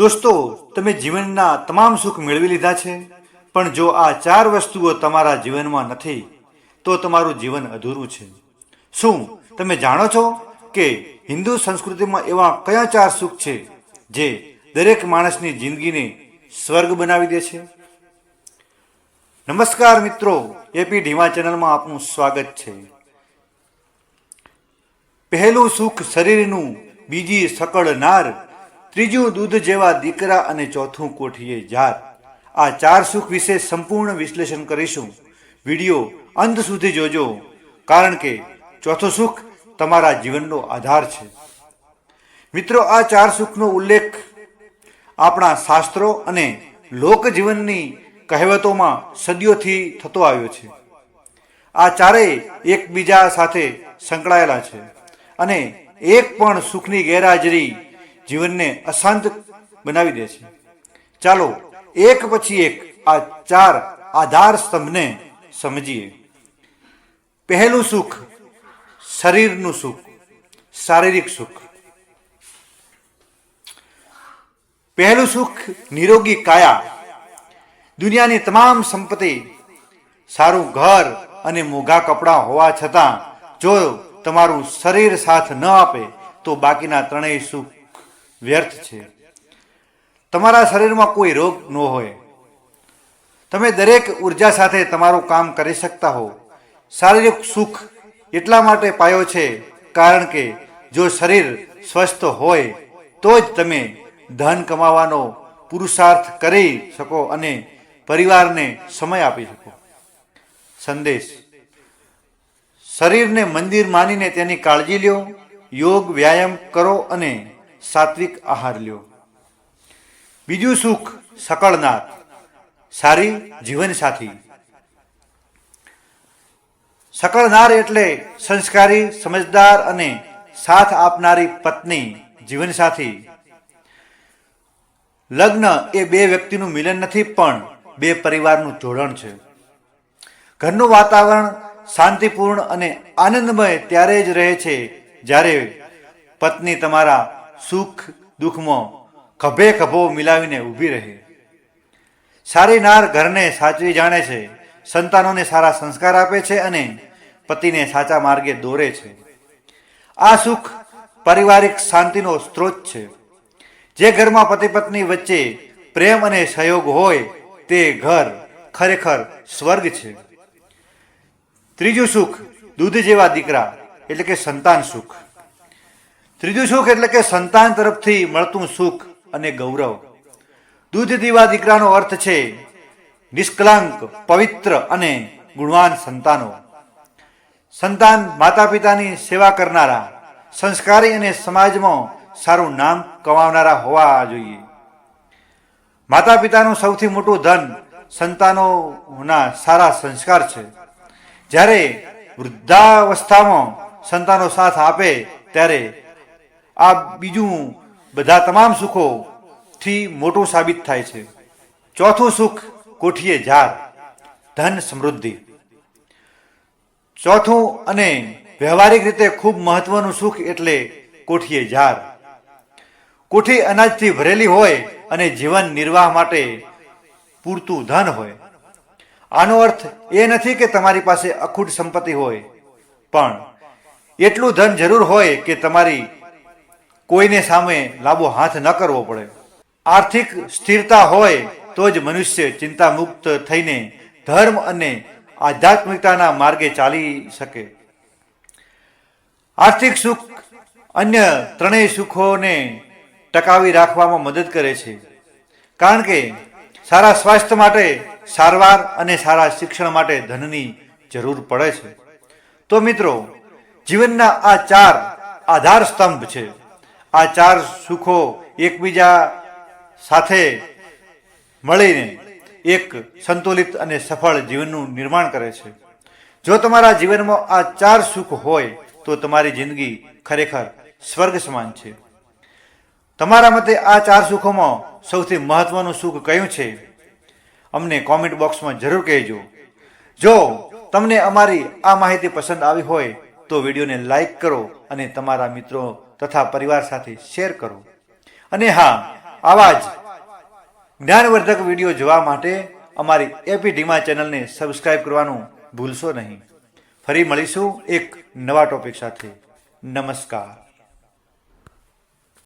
દોસ્તો, તમે જીવનના તમામ સુખ મેળવી લીધા છે, પણ જો આ ચાર વસ્તુઓ તમારા જીવનમાં નથી, તો તમારું જીવન અધૂરું છે. શું તમે જાણો છો કે હિન્દુ સંસ્કૃતિમાં એવા કયા ચાર સુખ છે, જે દરેક માણસની જિંદગીને સ્વર્ગ બનાવી દે છે? નમસ્કાર મિત્રો, એપી ઢીમા ચેનલમાં આપનું સ્વાગત છે. પહેલું સુખ શરીરનું, બીજી સકળ નાર ત્રીજું દૂધ જેવા દીકરા અને ચોથું કોઠીએ જાત. આ ચાર સુખ વિશે સંપૂર્ણ વિશ્લેષણ કરીશું. વીડિયો અંત સુધી જોજો, કારણ કે ચોથું સુખ તમારા જીવનનો આધાર છે. મિત્રો, આ ચાર સુખનો ઉલ્લેખ આપણા શાસ્ત્રો અને લોકજીવનની કહેવતોમાં સદીઓથી થતો આવ્યો છે. આ ચારેય એકબીજા સાથે સંકળાયેલા છે અને એક પણ સુખની ગેરહાજરી જીવનને અશાંત બનાવી દે છે. ચાલો, એક પછી એક આ ચાર આધાર સ્તંભને સમજીએ. પહેલું સુખ, શરીરનું સુખ, શારીરિક સુખ. પહેલું સુખ, નિરોગી કાયા. દુનિયાની તમામ સંપત્તિ સારું ઘર અને મોઘા કપડાં હોવા છતાં જો તમારું શરીર સાથ ન આપે, તો બાકીના ત્રણેય સુખ વ્યર્થ છે. તમારા શરીરમાં કોઈ રોગ ન હોય. તમે દરેક ઊર્જા સાથે તમારું કામ કરી શકતા હો શારીરિક સુખ એટલા માટે પાયો છે, કારણ કે જો શરીર સ્વસ્થ હોય, તો જ તમે ધન કમાવાનો પુરુષાર્થ કરી શકો અને પરિવારને સમય આપી શકો. સંદેશ. શરીરને મંદિર માનીને તેની કાળજી લ્યો, યોગ, વ્યાયામ કરો અને સાત્વિક આહાર લ્યો. બીજું સુખ સકળનાથ સારી જીવનસાથી. સકળનાર એટલે સંસ્કારી, સમજદાર અને સાથ આપનારી પત્ની જીવનસાથી. લગ્ન એ બે વ્યક્તિનું મિલન નથી, પણ બે પરિવારનું જોડણ છે. ઘરનું વાતાવરણ શાંતિપૂર્ણ અને આનંદમય ત્યારે જ રહે છે જ્યારે પત્ની તમારા સુખ, દુઃખમાં ખભે ખભો મિલાવીને ઊભી રહે. સારી નાર ઘરને સાચવી જાણે છે, સંતાનોને સારા સંસ્કાર આપે છે અને પતિને સાચા માર્ગે દોરે છે. આ સુખ પારિવારિક શાંતિનો સ્ત્રોત છે. જે ઘરમાં પતિ પત્ની વચ્ચે પ્રેમ અને સહયોગ હોય, તે ઘર ખરેખર સ્વર્ગ છે. ત્રીજું સુખ દૂધ જેવા દીકરા, એટલે કે સંતાન સુખ. ત્રીજું સુખ એટલે કે સંતાન તરફથી મળતું સુખ અને ગૌરવ. દૂધ દીવા દીકરાનો અર્થ છે નિષ્કલંક, પવિત્ર અને ગુણવાન સંતાનો. સંતાન માતા પિતાની સેવા કરનારા, સંસ્કારી અને સમાજમાં સારું નામ કમાવનારા હોવા જોઈએ. માતા પિતાનું સૌથી મોટું ધન સંતાનોના સારા સંસ્કાર છે. જ્યારે વૃદ્ધાવસ્થામાં સંતાનો સાથ આપે, ત્યારે આ બીજું બધા તમામ સુખોથી મોટું સાબિત થાય છે. ચોથું સુખ, કોઠીએ ઝાર ધન સમૃદ્ધિ. ચોથું અને વ્યવહારિક રીતે ખૂબ મહત્વનું સુખ એટલે કોઠીએ ઝાર કોઠી અનાજથી ભરેલી હોય અને જીવન નિર્વાહ માટે પૂરતું ધન હોય. આનો અર્થ એ નથી કે તમારી પાસે અખૂટ સંપત્તિ હોય. પણ એટલું ધન જરૂર હોય કે તમારી કોઈને સામે લાંબો હાથ ન કરવો પડે. આર્થિક સ્થિરતા હોય તો જ મનુષ્ય ચિંતા મુક્ત થઈને ધર્મ અને આધ્યાત્મિકતાના માર્ગે ચાલી શકે. આર્થિક સુખ અન્ય ત્રણેય સુખોને ટકાવી રાખવામાં મદદ કરે છે. કારણ કે સારા સ્વાસ્થ્ય માટે સારવાર અને સારા શિક્ષણ માટે ધનની જરૂર પડે છે. તો મિત્રો, જીવનના આ ચાર આધાર સ્તંભ છે. આ ચાર સુખો એકબીજા સાથે મળીને એક સંતુલિત અને સફળ જીવનનું નિર્માણ કરે છે. જો તમારા જીવનમાં આ ચાર સુખ હોય, તો તમારી જિંદગી ખરેખર સ્વર્ગ સમાન છે. તમારા મતે આ ચાર સુખોમાં સૌથી મહત્વનું સુખ કયું છે? અમને કોમેન્ટ બોક્સમાં જરૂર કહેજો. જો તમને અમારી આ માહિતી પસંદ આવી હોય, તો વિડીયોને લાઈક કરો અને તમારા મિત્રો તથા પરિવાર સાથે શેર કરો. અને હા, આવા જ જ્ઞાનવર્ધક વીડિયો જોવા માટે અમારી એપી ઢીમા ચેનલને સબસ્ક્રાઈબ કરવાનું ભૂલશો નહીં. ફરી મળીશું એક નવા ટોપિક સાથે. નમસ્કાર.